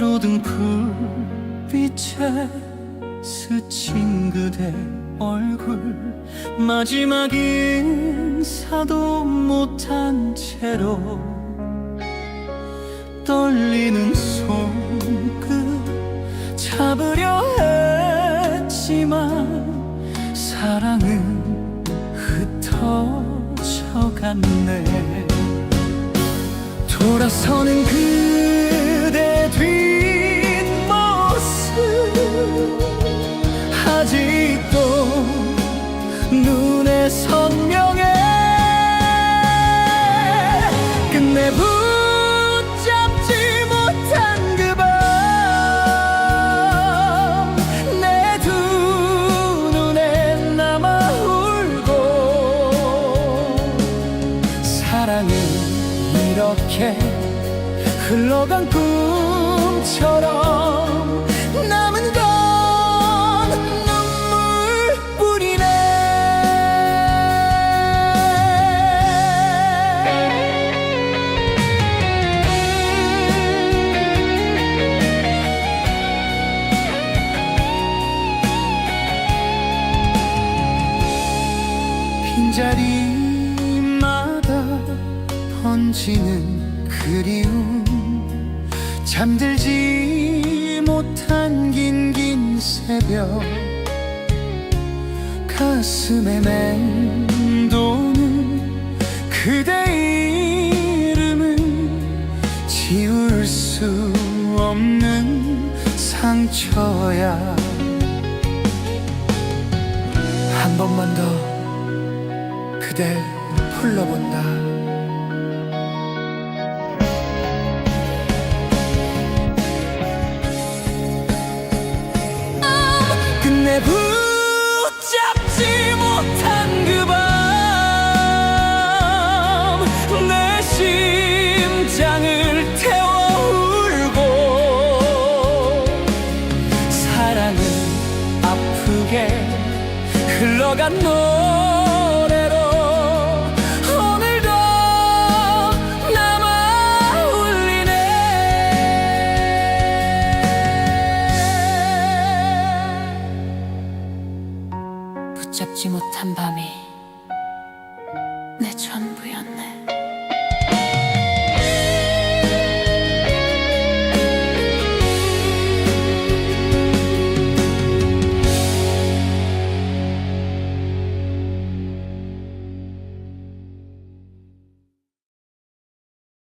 모든 불빛에 스친 그대 얼굴. 마지막 인사도 못한 채로 떨리는 손끝. 잡으려 했지만 사랑은 흩어져 갔네. 돌아서는 그 사랑은 이렇게 흘러간 꿈처럼 남은 건 눈물뿐이네. 빈자리마다 번지는 그리움. 잠들지 못한 긴긴 새벽. 가슴에 맴도는 그대 이름은 지울 수 없는 상처야. 한 번만 더 그댈 불러본다 내 붙잡지 못한 그 밤 내 심장을 태워 울고 사랑은 아프게 흘러간 노 붙잡지 못한 밤이 내 전부였네.